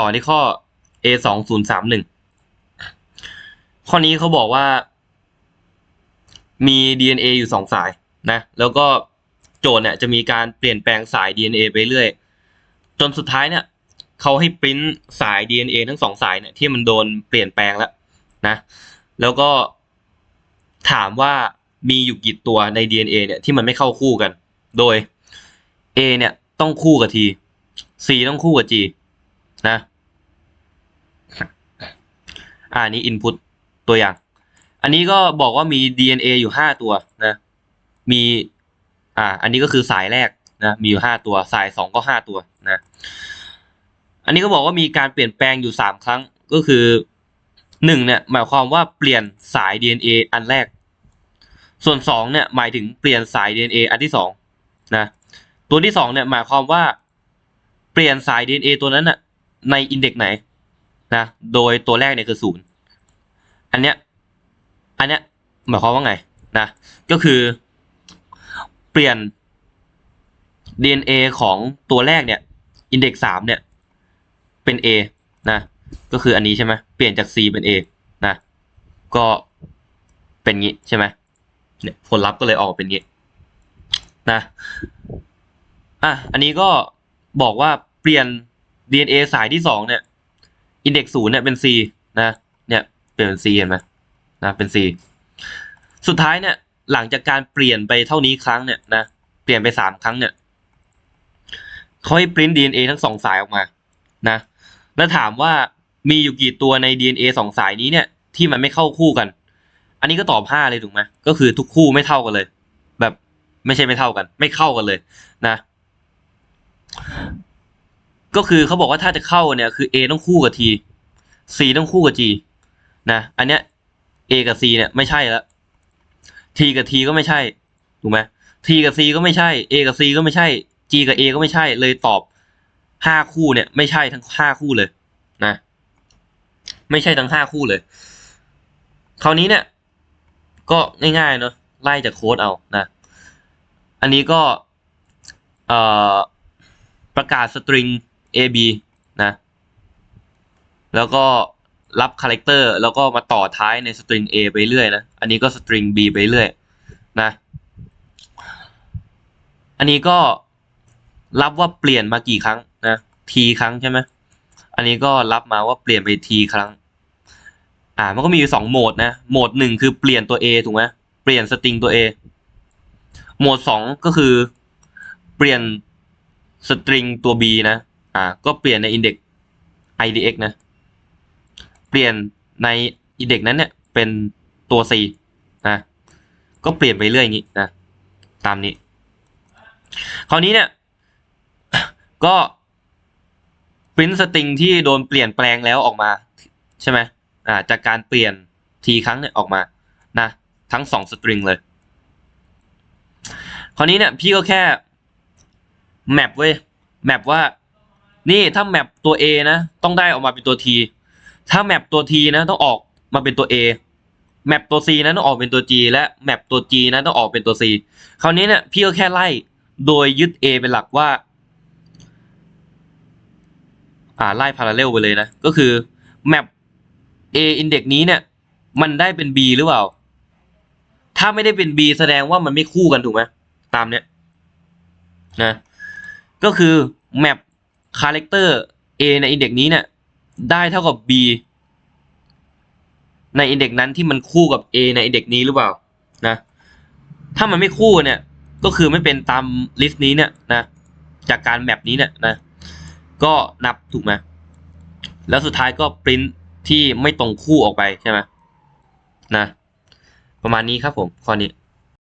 ต่อที่ข้อ A สองศูนย์สามหนึ่งข้อนี้เขาบอกว่า มี DNA อยู่สองสายนะ แล้วก็โจทย์เนี่ยจะมีการเปลี่ยนแปลงสาย DNA ไปเรื่อย จนสุดท้ายเนี่ยเขาให้ปริ้นสาย DNA ทั้งสองสายเนี่ยที่มันโดนเปลี่ยนแปลงแล้วนะ แล้วก็ถามว่ามีอยู่กี่ตัวใน DNA เนี่ยที่มันไม่เข้าคู่กัน โดย A เนี่ยต้องคู่กับ T C ต้องคู่กับ G นะ อ่านี้ input ตัวอย่าง อันนี้ก็บอกว่ามี DNA อยู่ห้าตัวนะ มี อ่า อันนี้ก็คือสายแรกนะ มีอยู่ห้าตัว สายสองก็ห้าตัวนะ อันนี้ก็บอกว่ามีการเปลี่ยนแปลงอยู่สามครั้ง ก็คือหนึ่งเนี่ยหมายความว่าเปลี่ยนสาย DNA อันแรก ส่วนสองเนี่ยหมายถึงเปลี่ยนสาย DNA อันที่สองนะ ตัวที่สองเนี่ยหมายความว่าเปลี่ยนสาย DNA ตัวนั้นน่ะในอินเด็กไหนนะ โดยตัวแรกเนี่ยคือศูนย์ อันเนี้ย อันเนี้ยหมายความว่าไงนะ ก็คือเปลี่ยน DNA ของตัวแรกเนี่ยอินเด็กสามเนี่ยเป็น A นะ ก็คืออันนี้ใช่ไหมเปลี่ยนจาก C เป็น A นะ ก็เป็นงี้ใช่ไหมเนี่ยผลลัพธ์ก็เลยออกเป็นงี้นะอะอันนี้ก็บอกว่าเปลี่ยน DNA สายที่สองเนี่ยอินเด็กศูนย์เนี่ยเป็น C นะ ลี่ยนเป็น C เห็นไหมนะเป็น C สุดท้ายเนี่ย หลังจากการเปลี่ยนไปเท่านี้ครั้งเนี่ยนะเปลี่ยนไปสามครั้งเนี่ยเขาให้ปริ้น DNA ทั้งสองสายออกมานะ แล้วถามว่ามีอยู่กี่ตัวใน DNA สองสายนี้เนี่ย ที่มันไม่เข้าคู่กัน อันนี้ก็ตอบห้าเลยถูกไหมก็คือทุกคู่ไม่เท่ากันเลย แบบไม่ใช่ไม่เท่ากัน ไม่เข้ากันเลยนะก็คือเขาบอกว่าถ้าจะเข้าเนี่ยคือ A ต้องคู่กับ T C ต้องคู่กับ G นะอันเนี้ย A กับ C เนี่ยไม่ใช่แล้ว T กับ T ก็ไม่ใช่ถูกไหม T กับ C ก็ไม่ใช่ A กับ C ก็ไม่ใช่ G กับ A ก็ไม่ใช่เลยตอบห้าคู่เนี่ย ไม่ใช่ทั้งห้าคู่เลยนะ ไม่ใช่ทั้งห้าคู่เลย คราวนี้เนี่ย ก็ง่ายๆเนอะไล่จากโค้ดเอานะ อันนี้ก็ประกาศสตริง A B นะ แล้วก็ รับคาแรคเตอร์แล้วก็มาต่อท้ายในสตริง A ไปเรื่อยนะ อันนี้ก็สตริง B ไปเรื่อยนะ อันนี้ก็รับว่าเปลี่ยนมากี่ครั้งนะ T ครั้งใช่ไหมอันนี้ก็รับมาว่าเปลี่ยนไป T ครั้ง อ่า มันก็มีอยู่สองโหมดนะ โหมดหนึ่งคือเปลี่ยนตัว A ถูกไหมเปลี่ยนสตริงตัว A โหมดสองก็คือเปลี่ยนสตริงตัว B นะ อ่า ก็เปลี่ยนใน index idx นะ เปลี่ยนใน index นั้นเนี่ยเป็นตัว C นะ ก็เปลี่ยนไปเรื่อยอย่างนี้นะ ตามนี้ คราวนี้เนี่ย ก็ print string ที่โดนเปลี่ยนแปลงแล้วออกมา ใช่ไหมอ่าจากการเปลี่ยนทีครั้งเนี่ยออกมานะ ทั้งสองสตริงเลย คราวนี้เนี่ยพี่ก็แค่แมปเว้ยแมปว่า นี่ถ้าแมปตัว A นะ ต้องได้ออกมาเป็นตัว T ถ้าแมปตัว T นะต้องออกมาเป็นตัว A แมปตัว C นะต้องออกเป็นตัว G และแมปตัว G นะต้องออกเป็นตัว C คราวนี้เนี่ยพี่ก็แค่ไล่โดยยึด A เป็นหลักว่า อ่าไล่พาราเรลไปเลยนะ ก็คือแมป A index นี้เนี่ย มันได้เป็น B หรือเปล่า ถ้าไม่ได้เป็น B แสดงว่ามันไม่คู่กันถูกไหมตามเนี้ยนะก็คือแมปคาแรคเตอร์ A ในอินเด็กนี้เนี่ย ได้เท่ากับ B ในอินเด็กนั้นที่มันคู่กับ A ในอินเด็กนี้หรือเปล่านะถ้ามันไม่คู่เนี่ยก็คือไม่เป็นตามลิสต์นี้เนี่ยนะจากการแมปนี้เนี่ยนะก็นับถูกไหมแล้วสุดท้ายก็ปริ้นที่ไม่ตรงคู่ออกไปใช่ไหมนะประมาณนี้ครับผมข้อนี้